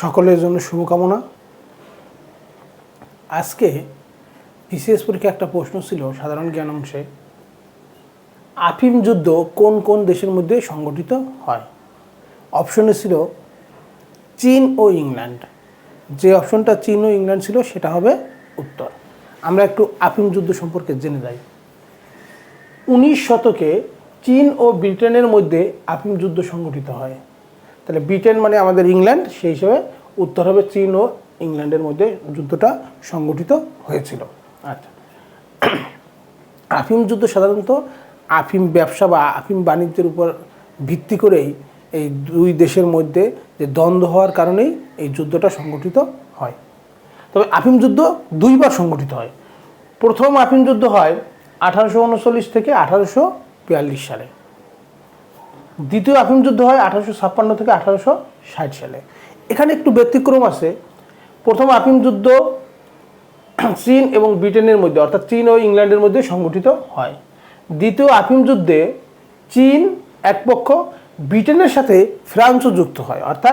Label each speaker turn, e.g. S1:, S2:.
S1: সকলের জন্য শুভকামনা। আজকে বিসিএস পরীক্ষা একটা প্রশ্ন ছিল সাধারণ জ্ঞান অংশে। আফিম যুদ্ধ কোন কোন দেশের মধ্যে সংগঠিত হয়? অপশনে ছিল চীন ও ইংল্যান্ড। যে অপশনটা চীন ও ইংল্যান্ড ছিল, সেটা হবে উত্তর। আমরা একটু আফিম যুদ্ধ সম্পর্কে জেনে যাই। উনিশ শতকে চীন ও ব্রিটেনের মধ্যে আফিম যুদ্ধ সংগঠিত হয়। তাহলে ব্রিটেন মানে আমাদের ইংল্যান্ড, সেই হিসেবে উত্তর হবে চীন ও ইংল্যান্ডের মধ্যে যুদ্ধটা সংগঠিত হয়েছিল। আচ্ছা। আফিম যুদ্ধ সাধারণত আফিম ব্যবসা বা আফিম বাণিজ্যের উপর ভিত্তি করেই এই দুই দেশের মধ্যে যে দ্বন্দ্ব হওয়ার কারণেই এই যুদ্ধটা সংগঠিত হয়। তবে আফিম যুদ্ধ দুইবার সংগঠিত হয়। প্রথম আফিম যুদ্ধ হয় আঠারোশো উনচল্লিশ থেকে আঠারোশো বিয়াল্লিশ সালে। দ্বিতীয় আফিম যুদ্ধ হয় আঠারোশো ছাপ্পান্ন থেকে আঠারোশো ষাট সালে। এখানে একটু ব্যতিক্রম আছে। প্রথম আফিম যুদ্ধ চীন এবং ব্রিটেনের মধ্যে, অর্থাৎ চীন ও ইংল্যান্ডের মধ্যে সংগঠিত হয়। দ্বিতীয় আফিম যুদ্ধে চীন এক পক্ষ ব্রিটেনের সাথে ফ্রান্সও যুক্ত হয়, অর্থাৎ